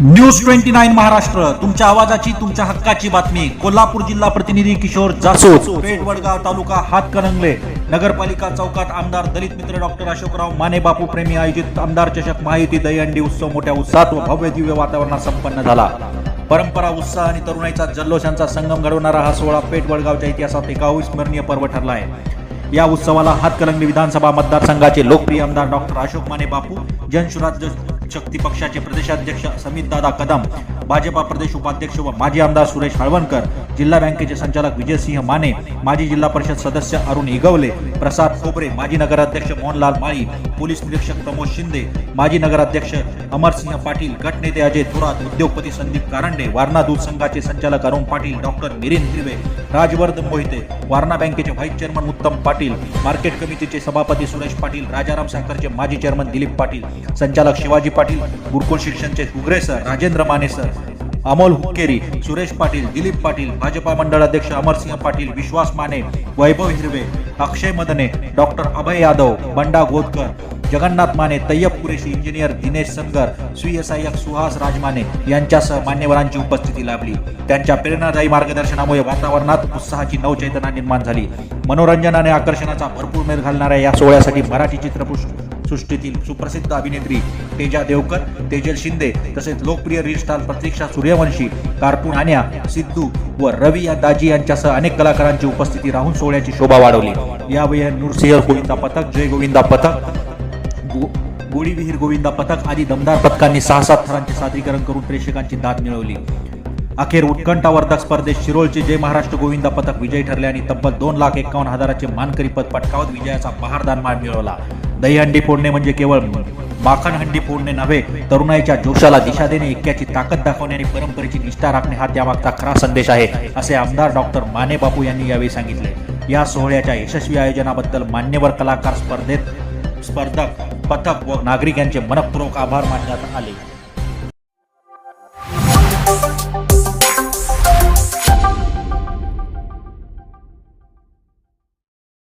News twenty nine Maharashtra तुमच्या आवाजाची तुमच्या हक्काची बातमी. कोल्हापूर जिल्हा प्रतिनिधी किशोर जासूद पेठ वडगाव तालुका हातकणंगले. नगरपालिका चौकात आमदार दलित मित्र डॉक्टर अशोकराव माने बापू प्रेमी आयोजित आमदार चषक महायुती दहीहंडी उत्सव मोठ्या उत्साहात व भव्य दिव्य वातावरणात संपन्न झाला. परंपरा उत्साह आणि तरुणाईचा जल्लोष यांचा संगम घडवणारा हा सोहळा पेठ वडगावच्या इतिहासात एक अविस्मरणीय पर्व ठरला आहे. या उत्सवाला हातकलंगली विधानसभा मतदारसंघाचे लोकप्रिय आमदार डॉक्टर अशोक माने बापू जनसुराज्य शक्ती पक्षाचे प्रदेशाध्यक्ष समितदादा कदम भाजपा प्रदेश उपाध्यक्ष व माजी आमदार सुरेश हळवणकर जिल्हा बँकेचे संचालक विजयसिंह माने माजी जिल्हा परिषद सदस्य अरुण इगवले प्रसाद खोबरे माजी नगराध्यक्ष मोहनलाल माळी पोलीस निरीक्षक प्रमोद शिंदे माजी नगराध्यक्ष अमरसिंह पाटील गटनेते अजय थोरात उद्योगपती संदीप कारंडे वारणा दूध संघाचे संचालक अरुण पाटील डॉक्टर मिलिंद हिरवे राजवर्धन मोहिते वारणा बँकेचे व्हाईस चेअरमन उत्तम पाटील मार्केट कमिटीचे सभापती सुरेश पाटील राजाराम साखरचे माजी चेअरमन दिलीप पाटील संचालक शिवाजी पाटील गुरुकुल शिक्षणचे उगरे सर राजेंद्र माने सर अमोल हुक्केरी सुरेश पाटील दिलीप पाटील भाजपा मंडळ अध्यक्ष अमरसिंह पाटील विश्वास माने वैभव हिरवे अक्षय मदने डॉक्टर अभय यादव बंडा गोदकर जगन्नाथ माने तय्यब कुरेशी इंजिनियर दिनेश सनगर सुहास सुहास राजमाने यांच्यासह मान्यवरांची उपस्थिती लाभली. त्यांच्या प्रेरणादायी मार्गदर्शनामुळे वातावरणात उत्साहाची नवचैतना निर्माण झाली. मनोरंजन आणि आकर्षणाचा भरपूर मेळ घालणाऱ्या या सोहळ्यासाठी मराठी चित्रपट सृष्टीतील सुप्रसिद्ध अभिनेत्री तेजा देवकर तेजल शिंदे तसेच लोकप्रिय reel star Pratiksha Suryavanshi cartoon Aanya Siddhu व रवी या दाजी यांच्यासह अनेक कलाकारांची उपस्थिती राहून सोहळ्याची शोभा वाढवली. यावेळी नूरसिंह गोविंदा पथक जय गोविंदा पथक गो- गोडी गोविंदा पथक आदी दमदार पथकांनी सहा सात थरांचे सादरीकरण करून प्रेक्षकांची दाद मिळवली. अखेर उत्कंठावर्धक स्पर्धेत शिरोळचे जय महाराष्ट्र गोविंदा पथक विजयी ठरले आणि तब्बल दोन लाख एकावन्न हजाराचे मानकरी पद पटकावत विजयाचा पहारदान मान मिळवला. दहीहंडी फोडणे म्हणजे केवळ माखण हंडी फोडणे नव्हे तरुणाईच्या जोशाला दिशा देणे इतक्याची ताकद दाखवणे आणि परंपरेची निष्ठा राखणे हा त्यामागचा खरा संदेश आहे असे आमदार डॉक्टर माने बापू यांनी यावेळी सांगितले. या सोहळ्याच्या यशस्वी आयोजनाबद्दल मान्यवर कलाकार स्पर्धेत स्पर्धक पथक व नागरिकांचे मनपूर्वक आभार मानण्यात आले.